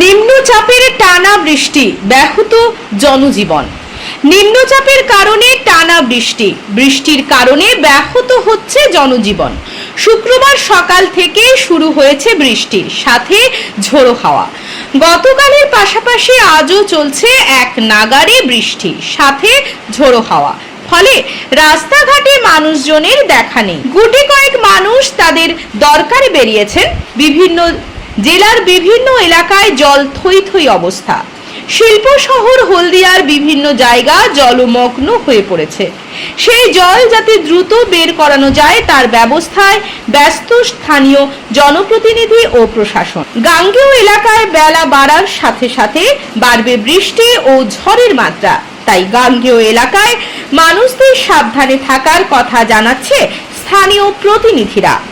নিম্নচাপের টানা বৃষ্টি, ব্যাহত জনজীবন। নিম্নচাপের কারণে টানা বৃষ্টি, বৃষ্টির কারণে ব্যাহত হচ্ছে জনজীবন। শুক্রবার সকাল থেকে শুরু হয়েছে বৃষ্টি, সাথে ঝোড়ো হাওয়া। গতকালের পাশাপাশি আজও চলছে এক নাগারে বৃষ্টি, সাথে ঝোড়ো হাওয়া। ফলে রাস্তাঘাটে মানুষজনের দেখা নেই। গুটি কয়েক মানুষ তাদের দরকারে বেরিয়েছেন। বিভিন্ন জেলার বিভিন্ন এলাকায় জল থই থই অবস্থা। শিল্প শহর হলদিয়ার বিভিন্ন জায়গা জলমগ্ন হয়ে পড়েছে। সেই জল যাতে দ্রুত বের করানো যায়, তার ব্যবস্থায় ব্যস্ত স্থানীয় জনপ্রতিনিধি ও প্রশাসন। গাঙ্গেয় এলাকায় বেলা বাড়ার সাথে সাথে বাড়বে বৃষ্টি ও ঝড়ের মাত্রা। তাই গাঙ্গেয় এলাকায় মানুষদের সাবধানে থাকার কথা জানাচ্ছে স্থানীয় প্রতিনিধিরা।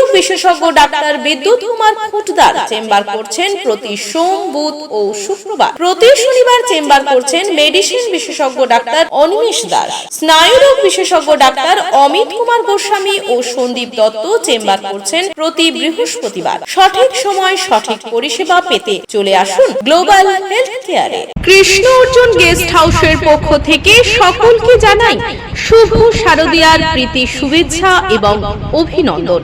শিশুরোগ বিশেষজ্ঞ ডাক্তার বিদ্যুৎ কুমার খুটদার চেম্বার করছেন প্রতি সোম, বুধ ও শুক্রবার। প্রতি শনিবার চেম্বার করছেন মেডিসিন বিশেষজ্ঞ ডাক্তার অনিমেষ দাস। স্নায়ুরোগ বিশেষজ্ঞ ডাক্তার অমিত কুমার গোস্বামী ও সন্দীপ দত্ত চেম্বার করছেন প্রতি বৃহস্পতিবার। সঠিক সময়, সঠিক পরিষেবা পেতে চলে আসুন গ্লোবাল হেলথ কেয়ারে। কৃষ্ণ অর্জুন গেস্ট হাউসের পক্ষ থেকে সকলকে জানাই শুভ শারদীয়ার প্রীতি শুভেচ্ছা এবং অভিনন্দন।